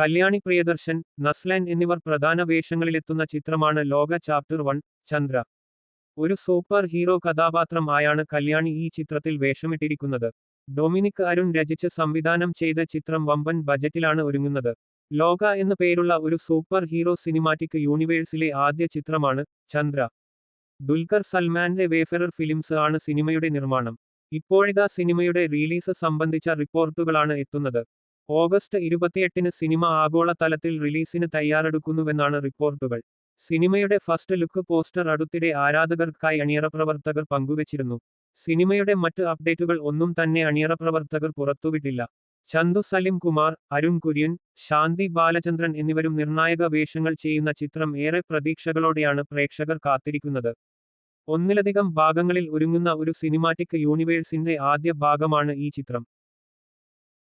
കല്യാണി പ്രിയദർശൻ നസ്ലൻ എന്നിവർ പ്രധാന വേഷങ്ങളിലെത്തുന്ന ചിത്രമാണ് ലോക ചാപ്റ്റർ വൺ ചന്ദ്ര. ഒരു സൂപ്പർ ഹീറോ കഥാപാത്രം ആയാണ് കല്യാണി ഈ ചിത്രത്തിൽ വേഷമിട്ടിരിക്കുന്നത്. ഡൊമിനിക് അരുൺ രചിച്ച് സംവിധാനം ചെയ്ത ചിത്രം വമ്പൻ ബജറ്റിലാണ് ഒരുങ്ങുന്നത്. ലോക എന്നു പേരുള്ള ഒരു സൂപ്പർ ഹീറോ സിനിമാറ്റിക് യൂണിവേഴ്സിലെ ആദ്യ ചിത്രമാണ് ചന്ദ്ര. ദുൽഖർ സൽമാന്റെ വേഫറർ ഫിലിംസ് ആണ് സിനിമയുടെ നിർമ്മാണം. ഇപ്പോഴിതാ സിനിമയുടെ റിലീസ് സംബന്ധിച്ച റിപ്പോർട്ടുകളാണ് എത്തുന്നത്. ഓഗസ്റ്റ് ഇരുപത്തിയെട്ടിന് സിനിമ ആഗോളതലത്തിൽ റിലീസിന് തയ്യാറെടുക്കുന്നുവെന്നാണ് റിപ്പോർട്ടുകൾ. സിനിമയുടെ ഫസ്റ്റ് ലുക്ക് പോസ്റ്റർ അടുത്തിടെ ആരാധകർക്കായി അണിയറ പ്രവർത്തകർ പങ്കുവച്ചിരുന്നു. സിനിമയുടെ മറ്റ് അപ്ഡേറ്റുകൾ ഒന്നും തന്നെ അണിയറ പ്രവർത്തകർ പുറത്തുവിട്ടില്ല. ചന്തു സലിം കുമാർ അരുൺ കുര്യൻ ശാന്തി ബാലചന്ദ്രൻ എന്നിവരും നിർണായക വേഷങ്ങൾ ചെയ്യുന്ന ചിത്രം ഏറെ പ്രതീക്ഷകളോടെയാണ് പ്രേക്ഷകർ കാത്തിരിക്കുന്നത്. ഒന്നിലധികം ഭാഗങ്ങളിൽ ഒരുങ്ങുന്ന ഒരു സിനിമാറ്റിക് യൂണിവേഴ്സിന്റെ ആദ്യ ഭാഗമാണ് ഈ ചിത്രം.